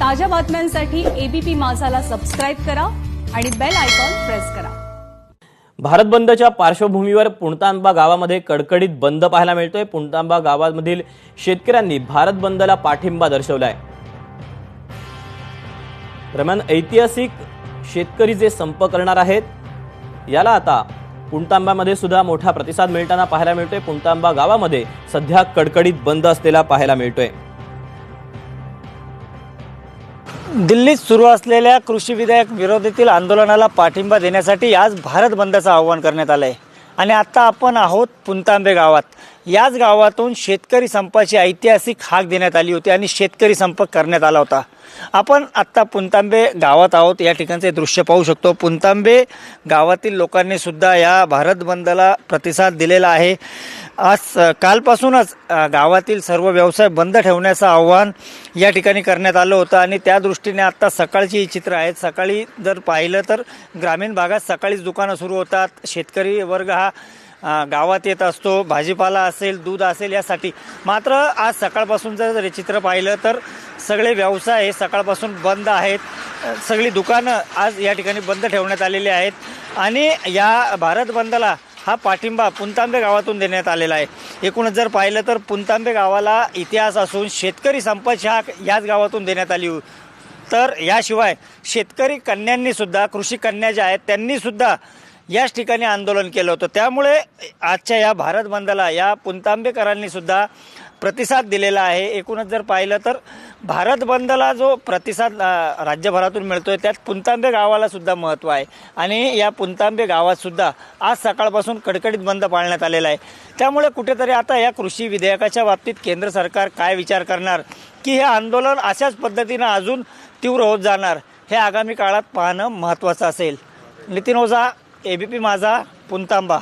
ताज्या बातम्यांसाठी ABP माझाला subscribe करा आणि बेल आयकॉन प्रेस करा. भारत बंदच्या पार्श्वभूमीवर पुणतांबा गावामध्ये कडकडीत बंद पाहायला मिळतोय. पुणतांबा गावामधील शेतकऱ्यांनी भारत बंदला पाठिंबा दर्शवलाय. दरम्यान ऐतिहासिक शेतकरी जे संप करणार आहेत याला आता पुणतांबामध्ये सुद्धा मोठा प्रतिसाद मिळताना पाहायला मिळतोय. पुणतांबा गावामध्ये सध्या कडकडीत बंद असलेला पाहायला मिळतोय. दिल्लीत सुरू असलेल्या कृषी विधेयक विरोधातील आंदोलनाला पाठिंबा देण्यासाठी आज भारत बंदचं आवाहन करण्यात आलं आहे आणि आत्ता आपण आहोत पुंतांबे गावात. याच गावातून शेतकरी संपाची ऐतिहासिक हाक देण्यात आली होती आणि शेतकरी संप करण्यात आला होता. आपण आत्ता पुंतांबे गावात आहोत. या ठिकाणचे दृश्य पाहू शकतो. पुंतांबे गावातील लोकांनी सुद्धा या भारत बंदला प्रतिसाद दिलेला आहे. आज कालपासूनच गावातील सर्व व्यवसाय बंद ठेवण्याचं आव्हान या ठिकाणी करण्यात आलं होतं आणि त्या दृष्टीने आत्ता सकाळची ही चित्र आहेत. सकाळी जर पाहिलं तर ग्रामीण भागात सकाळीच दुकानं सुरू होतात. शेतकरी वर्ग हा गावात येत असतो. भाजीपाला असेल दूध असेल यासाठी. मात्र आज सकाळपासून जर हे चित्र पाहिलं तर सगळे व्यवसाय हे सकाळपासून बंद आहेत. सगळी दुकानं आज या ठिकाणी बंद ठेवण्यात आलेली आहेत. आणि या भारत बंदला हा पाठिंबा पुंतांबे गावातून देण्यात आलेला आहे. एकूणच जर पाहिलं तर पुंतांबे गावाला इतिहास असून शेतकरी संपत शाख याच गावातून देण्यात आली. तर याशिवाय शेतकरी कन्यांनी सुद्धा कृषी कन्या ज्या आहेत त्यांनी सुद्धा याच ठिकाणी आंदोलन केलं होतं. त्यामुळे आजच्या या भारत बंदला या पुंतांबेकरांनी सुद्धा प्रतिसाद दिलेला आहे. एकूणच जर पाहिलं तर भारत बंदला जो प्रतिसाद राज्यभरातून राज्यभरातून मिळतोय त्यात पुंतांबे गावाला सुद्धा महत्त्व आहे. आणि या पुंतांबे गावात सुद्धा आज सकाळपासून कडकडीत बंद पाळण्यात आलेला आहे. त्यामुळे कुठेतरी आता या कृषी विधेयकाच्या बाबतीत केंद्र सरकार काय विचार करणार? की हे आंदोलन अशाच पद्धतीनं अजून तीव्र होत जाणार? हे आगामी काळात पाहणं महत्त्वाचं असेल. Nitin Ojha A B P Majha Puntamba.